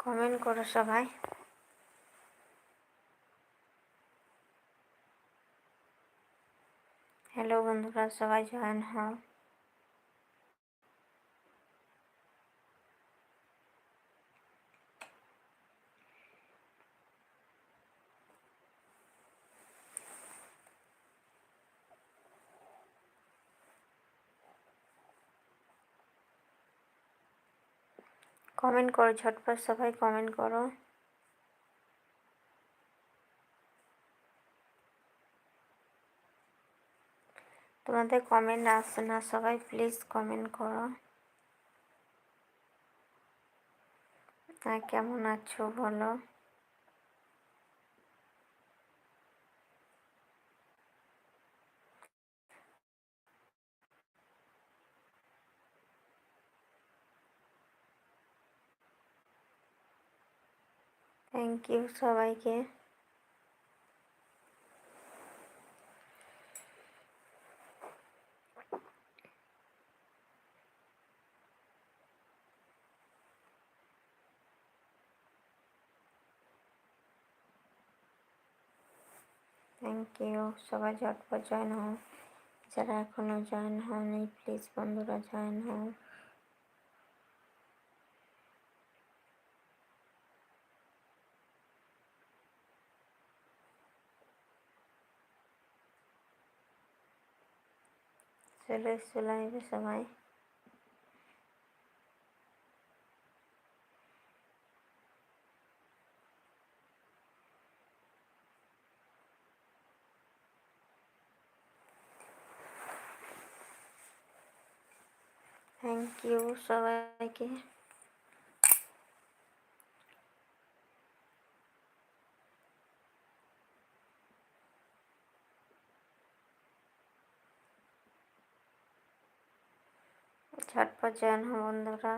Comment করো সবাই। Hello বন্ধুরা সবাই জয়েন হও। কমেন্ট করো, ঝটপট সবাই কমেন্ট করো। তোমাদের কমেন্ট আসছে না, সবাই প্লিজ কমেন্ট করো। কেমন আছো বলো। থ্যাংক ইউ সবাইকে। থ্যাংক ইউ সবাই ঝটপট জয়েন হও। যারা এখনও জয়েন হওনি প্লিজ বন্ধুরা জয়েন হও। চলে আসবে সবাই থ্যাংক ইউ সবাইকে ঝটপট জয়েন হো বন্ধুরা।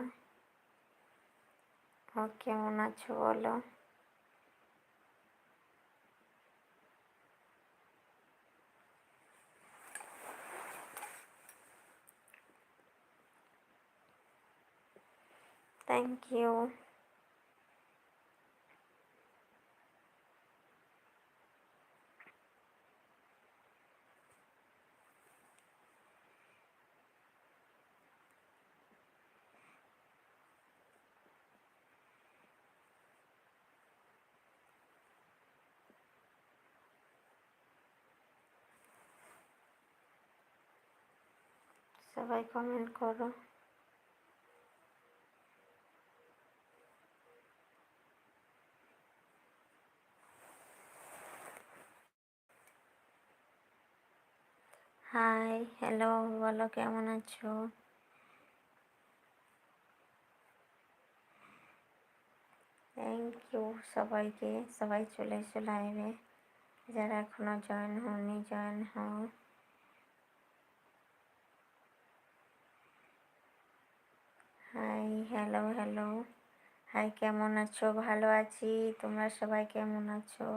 ও কেমন আছো বলো? থ্যাংক ইউ সবাই কমেন্ট করো। হাই হ্যালো বলো কেমন আছো? থ্যাংক ইউ সবাইকে, সবাই চলে এসো লাইভে যারা এখনও জয়েন হওনি জয়েন হও। হাই হ্যালো হ্যালো হাই কেমন আছো? ভালো আছি। তোমরা সবাই কেমন আছো?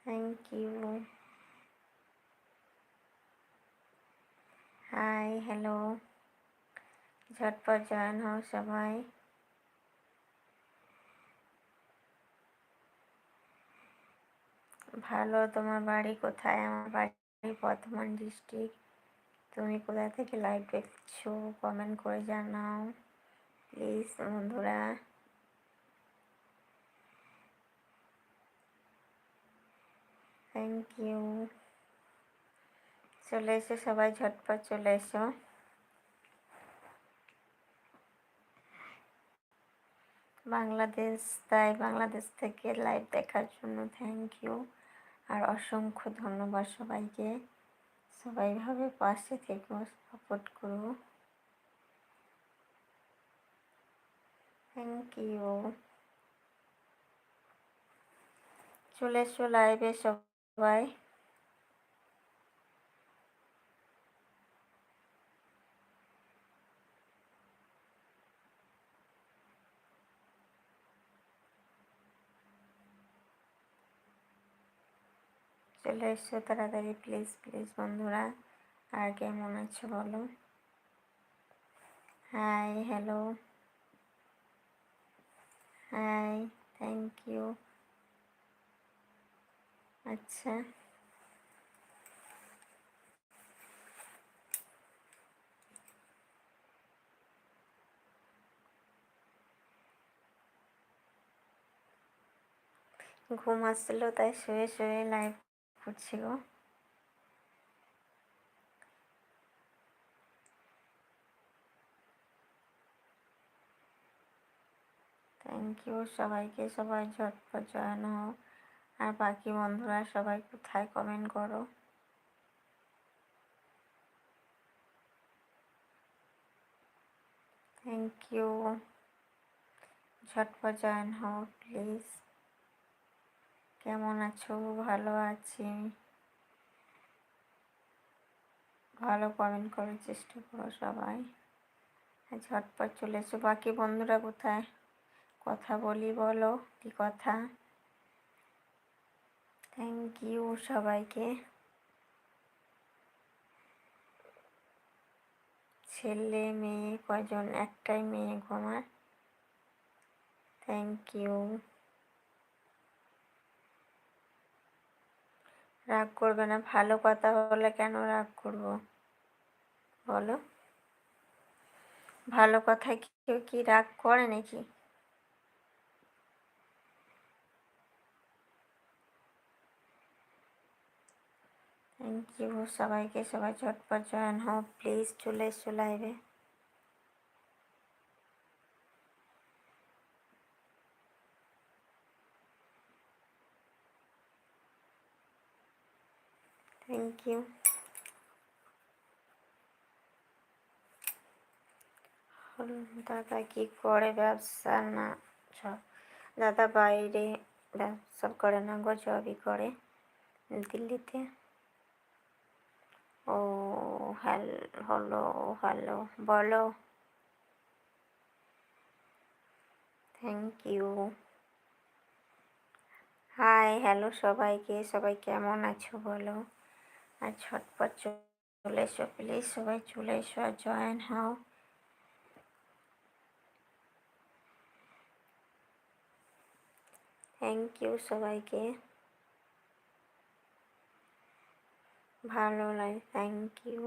থ্যাংক ইউ হাই হ্যালো ঝটপট জয়েন হও সবাই। ভালো, তোমার বাড়ি কোথায়? আমার বাড়ি বর্ধমান ডিস্ট্রিক্ট তুমি কোথা থেকে লাইভ দেখছ? কমেন্ট করে জানাও প্লিজ বন্ধুরা। থ্যাংক ইউ চলে এসো সবাই, ঝটপট চলে এসো। বাংলাদেশ, তাই বাংলাদেশ থেকে লাইভ দেখার জন্য থ্যাংক ইউ আর অসংখ্য ধন্যবাদ সবাইকে। সবাই ভাবে পাশে থেকে সাপোর্ট করব। থ্যাংক ইউ চলে এসো লাইভে সবাই। চলে এসো তাড়াতাড়ি প্লিজ প্লিজ বন্ধুরা, আর কেমন আছো বলো? Hi hello hi thank you আচ্ছা। ঘুম আসছিল, তাই শুয়ে শুয়ে লাইভ করছি গো। থ্যাংক ইউ সবাইকে সবাই ঝটপট জয়েন হও। আর বাকি বন্ধুরা সবাই কোথায় কমেন্ট করো। থ্যাংক ইউ ঝটপট জয়েন হও প্লিজ কেমন আছো? ভালো আছি। ভালো কমেন্ট করার চেষ্টা করো সবাই। ঝটপট চলে এসো। বাকি বন্ধুরা কোথায়? কথা বলি, বলো। কি কথা? থ্যাংক ইউ সবাইকে। ছেলে, মেয়ে কজন একটাই মেয়ে ঘুমার থ্যাংক ইউ রাগ করবে না। ভালো কথা বলে কেন রাগ করব? বলো। ভালো কথায় কেউ কি রাগ করে নাকি? থ্যাংক ইউ সবাইকে। সবাই ঝটপট জয়েন হও। প্লিজ চলে এসো লাইভে থ্যাংক ইউ দাদা কি করে ব্যবসা না দাদা বাইরে ব্যবসা করে না গো, জবই করে দিল্লিতে। ও, হ্যালো, হলো, হ্যালো, বলো। থ্যাংক ইউ হাই হ্যালো সবাইকে, সবাই কেমন আছো বলো? আর ঝটপট চলে এসো প্লিজ সবাই চলে এসো আর জয়েন হও। থ্যাংক ইউ সবাইকে। ভালো লাগে thank you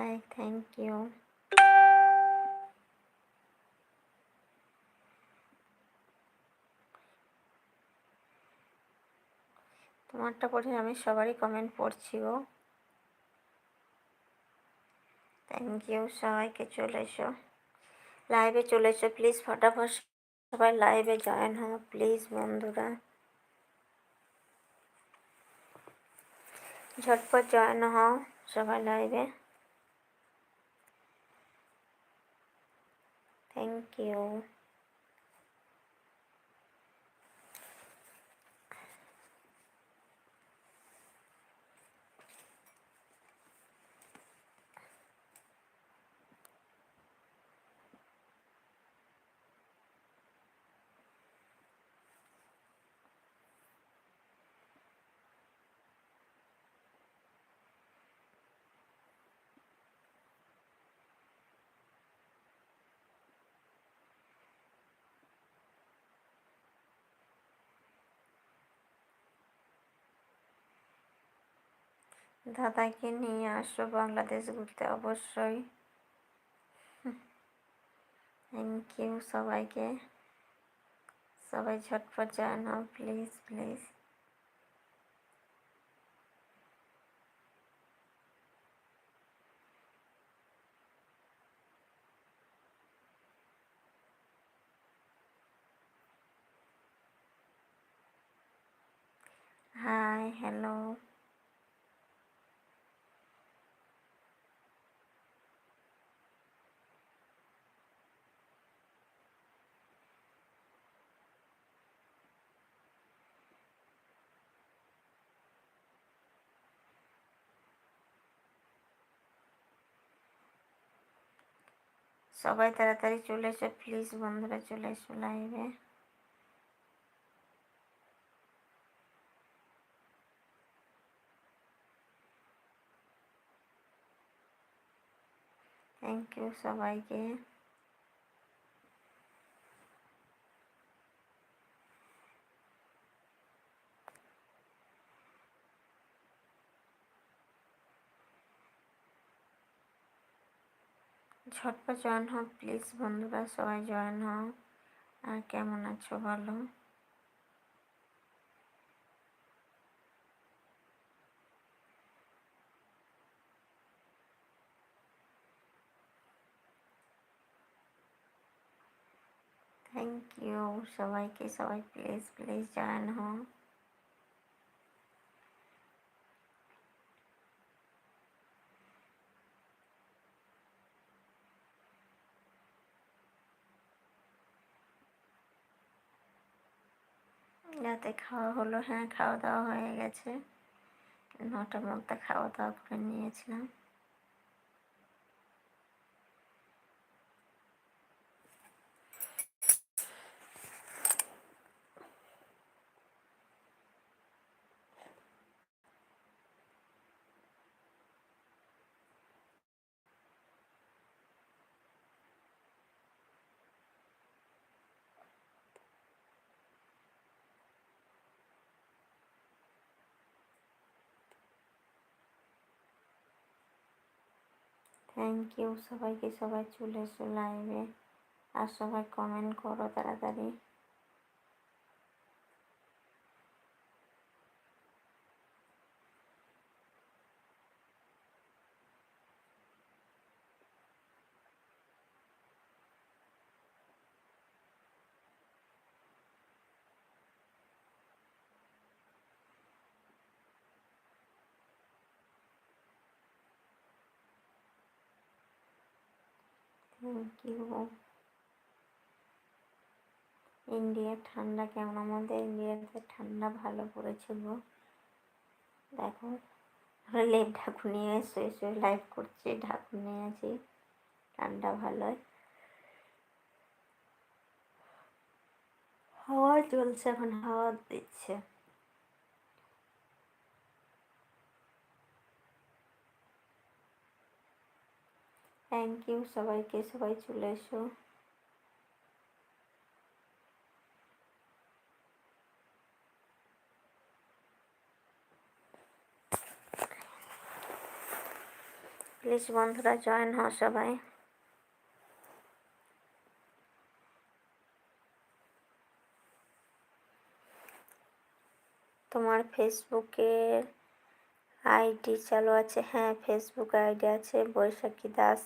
like thank you. তোমারটা পড়ে আমি সবারই কমেন্ট পড়ছি গো। থ্যাংক ইউ সবাইকে চলে এসো। লাইভে চলে এসো প্লিজ ফটাফট সবাই লাইভে জয়েন হও প্লিজ বন্ধুরা। ঝটপট জয়েন হও সবাই লাইভে Thank you. দাদাকে নিয়ে আসো বাংলাদেশ ঘুরতে অবশ্যই। থ্যাংক ইউ সবাইকে। সবাই ঝটপট জানাও প্লিজ প্লিজ হাই হ্যালো সবাই তাড়াতাড়ি চলে এসো প্লিজ বন্ধুরা চলে এসো লাইভে থ্যাংক ইউ সবাইকে। ঝটপট জয়েন হও, প্লিজ বন্ধুরা, সবাই জয়েন হও। আর কেমন আছো বলো? থ্যাংক ইউ সবাইকে, সবাই প্লিজ প্লিজ জয়েন হও। রাতে খাওয়া হলো হ্যাঁ খাওয়া দাওয়া হয়ে গেছে। নটার মধ্যে খাওয়া দাওয়া করে নিয়েছিলাম। থ্যাংক ইউ সবাইকে সবাই চলে এসো লাইভে আর সবাই কমেন্ট করো তাড়াতাড়ি। থ্যাংক ইউ ইন্ডিয়ার ঠান্ডা কেমন? আমাদের ইন্ডিয়াতে ঠান্ডা ভালো পড়েছে গো। দেখো লেপ ঢাকুন নিয়ে শুয়ে শুয়ে লাইভ করছি, ঢাকুন নিয়ে ঠান্ডা ভালোই হাওয়া চলছে এখন, হাওয়া দিচ্ছে। থ্যাংক ইউ সবাইকে, সবাই চলে এসো। প্লিজ বন্ধুরা জয়েন হও সবাই। তোমার ফেসবুকের আইডি চালু আছে? হ্যাঁ ফেসবুক আইডি আছে, বৈশাখী দাস।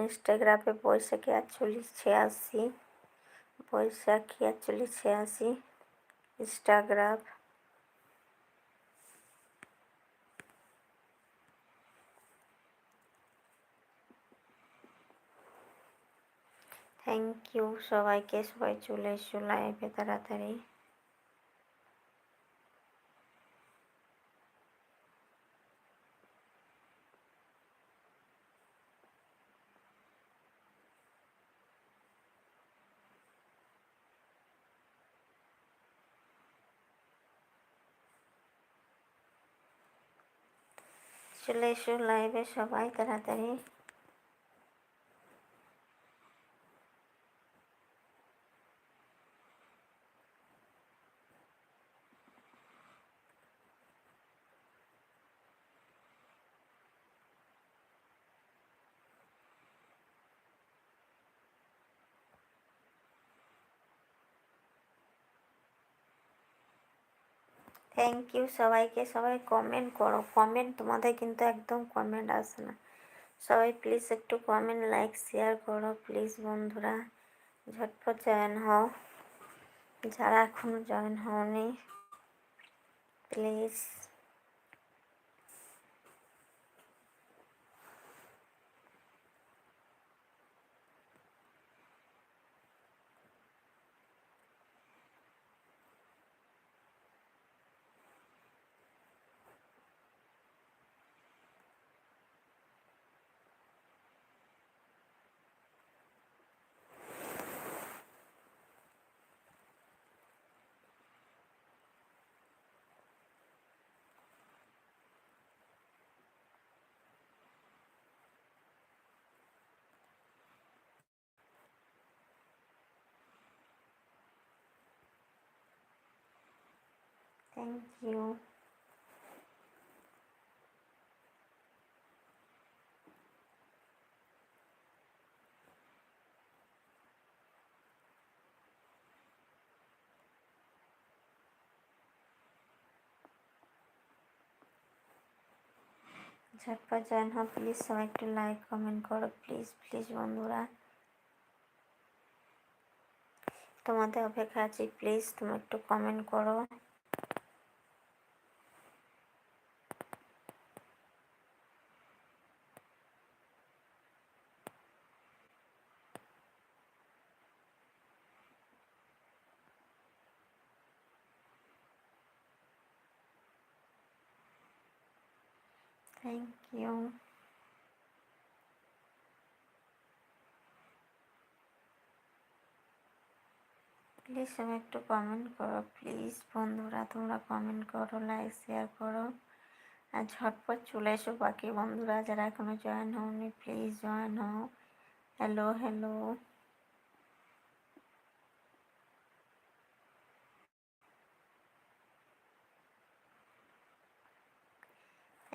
ইনস্টাগ্রামে বৈশাখী আটচল্লিশ ছিয়াশি, বৈশাখী আটচল্লিশ ছিয়াশি ইনস্টাগ্রাম থ্যাংক ইউ সবাইকে, সবাই চলে এসো লাইভে তাড়াতাড়ি। চলে এসো লাইভে সবাই তাড়াতাড়ি থ্যাংক ইউ সবাইকে, সবাই কমেন্ট করো। কমেন্ট তোমাদের কিন্তু একদম কমেন্ট আসে না। সবাই প্লিজ একটু কমেন্ট লাইক শেয়ার করো প্লিজ বন্ধুরা। ঝটপট জয়েন হও। যারা এখনও জয়েন হওনি প্লিজ থ্যাংক ইউ ঝটপট জয়েন হও প্লিজ সবাই একটু লাইক কমেন্ট করো প্লিজ প্লিজ বন্ধুরা। তোমাদের অপেক্ষা আছি প্লিজ তুমি একটু কমেন্ট করো। থ্যাংক ইউ প্লিজ সবাই একটু কমেন্ট করো প্লিজ বন্ধুরা, তোমরা কমেন্ট করো লাইক শেয়ার করো। আর ঝটপট চলে এসো বাকি বন্ধুরা, যারা এখনও জয়েন হওনি প্লিজ জয়েন হও। Hello hello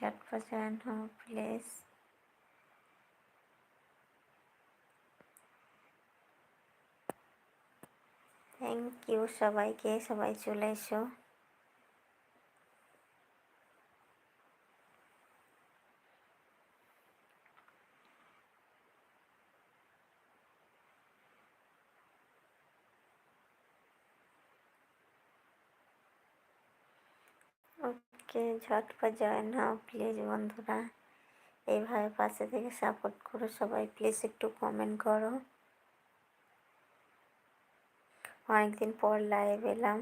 ঝটপট জয়েন হও প্লিজ থ্যাংক ইউ সবাইকে সবাই চলে এসো। ওকে ঝটপট জয়েন হও প্লিজ বন্ধুরা। এইভাবে পাশে থেকে সাপোর্ট করো সবাই প্লিজ একটু কমেন্ট করো। অনেকদিন পর লাইভ এলাম।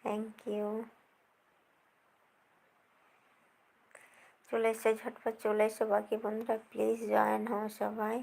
থ্যাংক ইউ চলে এসো, ঝটপট চলে এসো, বাকি বন্ধুরা প্লিজ জয়েন হও সবাই।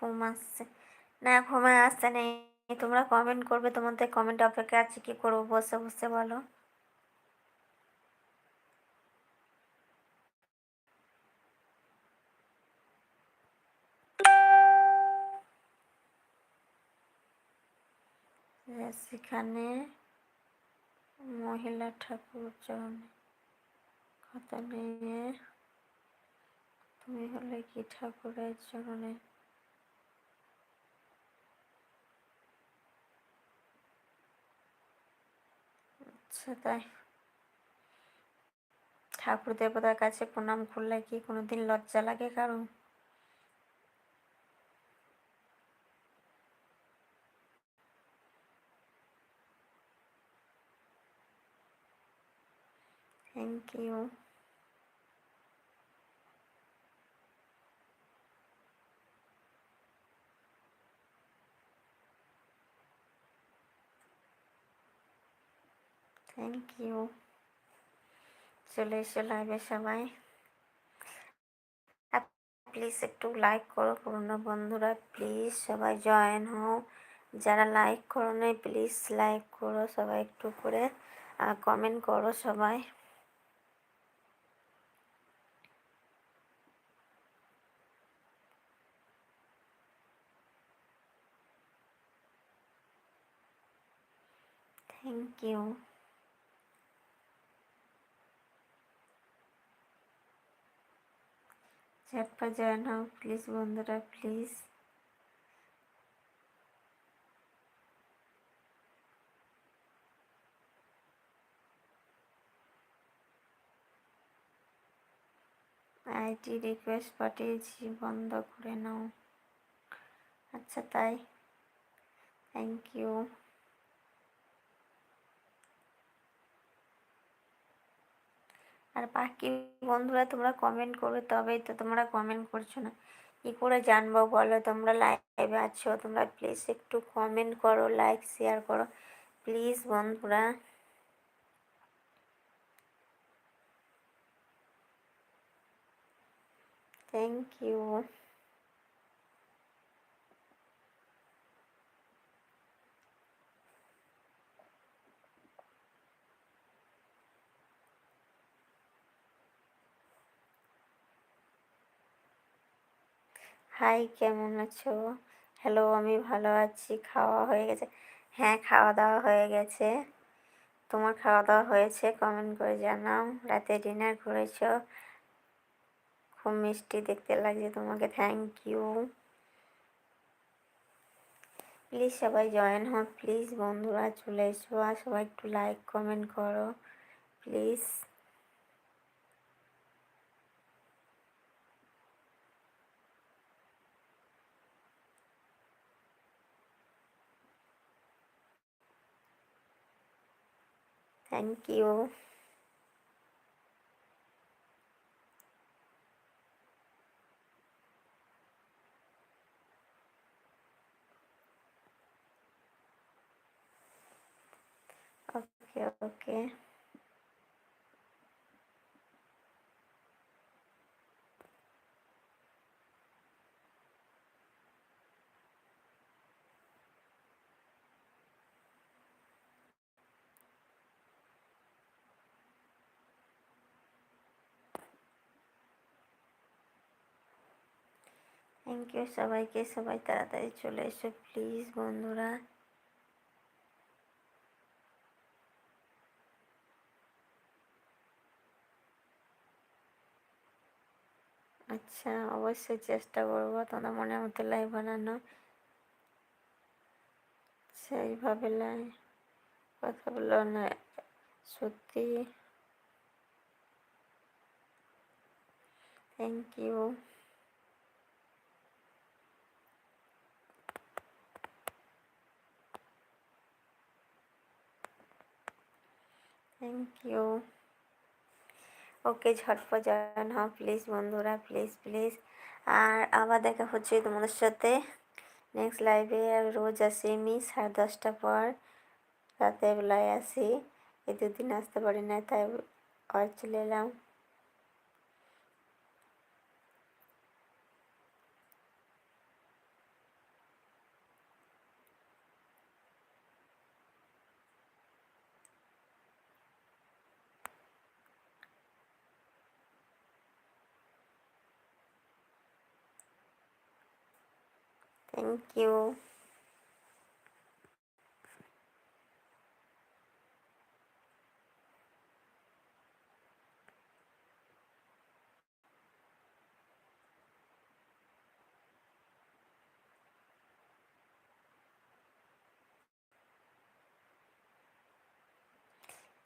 ঘুম আসছে না ঘুমে আসছে নেই। তোমরা কমেন্ট করবে, তোমাদের কমেন্ট অপেক্ষা আছে, কি করব, বসে বসে বলো। সেখানে মহিলা ঠাকুর চরণে কথা নিয়ে, তুমি হলে কি ঠাকুরের চরণে সেটাই ঠাকুর দেবতার কাছে প্রণাম করলে কি কোনোদিন লজ্জা লাগে কারও? থ্যাংক ইউ থ্যাংক ইউ চলে এসো লাইভে সবাই। প্লিজ একটু লাইক করো পুরনো বন্ধুরা। প্লিজ সবাই জয়েন হও। যারা লাইক করো নাই প্লিজ লাইক করো সবাই একটু করে। কমেন্ট করো সবাই। থ্যাংক ইউ ঝটপট জয়েন হও, প্লিজ বন্ধুরা, প্লিজ। আইটি রিকোয়েস্ট পাঠিয়েছি, বন্ধ করে নাও। আচ্ছা তাই। থ্যাংক ইউ আর বাকি বন্ধুরা তোমরা কমেন্ট করবে তবেই তো তোমরা কমেন্ট করছ না। কী করে জানব বলো? তোমরা লাইভে আছো, তোমরা প্লিজ একটু কমেন্ট করো লাইক শেয়ার করো। প্লিজ বন্ধুরা। থ্যাংক ইউ হাই, কেমন আছো? হ্যালো, আমি ভালো আছি, খাওয়া হয়ে গেছে। হ্যাঁ খাওয়া দাওয়া হয়ে গেছে। তোমার খাওয়া দাওয়া হয়েছে? কমেন্ট করে জানাও। রাতে ডিনার করেছ? খুব মিষ্টি দেখতে লাগছে তোমাকে থ্যাংক ইউ প্লিজ সবাই জয়েন হও প্লিজ বন্ধুরা চলে এসো, আর সবাই একটু লাইক কমেন্ট করো please thank you okay okay thank you সবাইকে, সবাই তাড়াতাড়ি চলে এসো প্লিজ বন্ধুরা। আচ্ছা অবশ্যই চেষ্টা করব তোমাদের মনের মতো লাইভ বানানো সেইভাবে লাই কথা না, সত্যি। Thank you thank you okay ঝটপট জয়েন হও প্লিজ বন্ধুরা প্লিজ প্লিজ আর আবার দেখা হচ্ছে তোমাদের সাথে। নেক্সট লাইভে রোজ আসি আমি, সাড়ে দশটা পর রাতে বেলায় আসি। এই দুদিন আসতে পারি না তাই আর এলাম Thank you.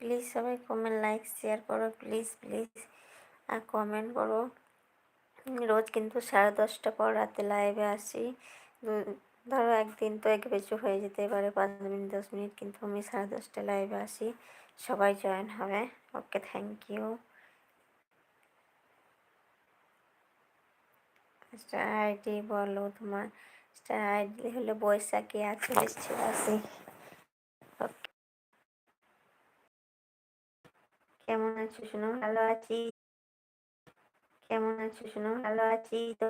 প্লিজ সবাই কমেন্ট লাইক শেয়ার করো প্লিজ প্লিজ আর কমেন্ট করো রোজ কিন্তু সাড়ে দশটা পর রাতে লাইভে আসি ধরো একদিন তো এক বেশি হয়ে যেতে পারে পাঁচ মিনিট, দশ মিনিট, কিন্তু আমি সাড়ে দশটা লাইভে আসি, সবাই জয়েন হবে। ওকে থ্যাংক ইউ আইডি বলো তোমার। স্টার আইডি হলো বৈশাখী আটচল্লিশ ওকে। কেমন আছো, শোনো? ভালো আছি? কেমন আছো, শোনো? ভালো আছি তো?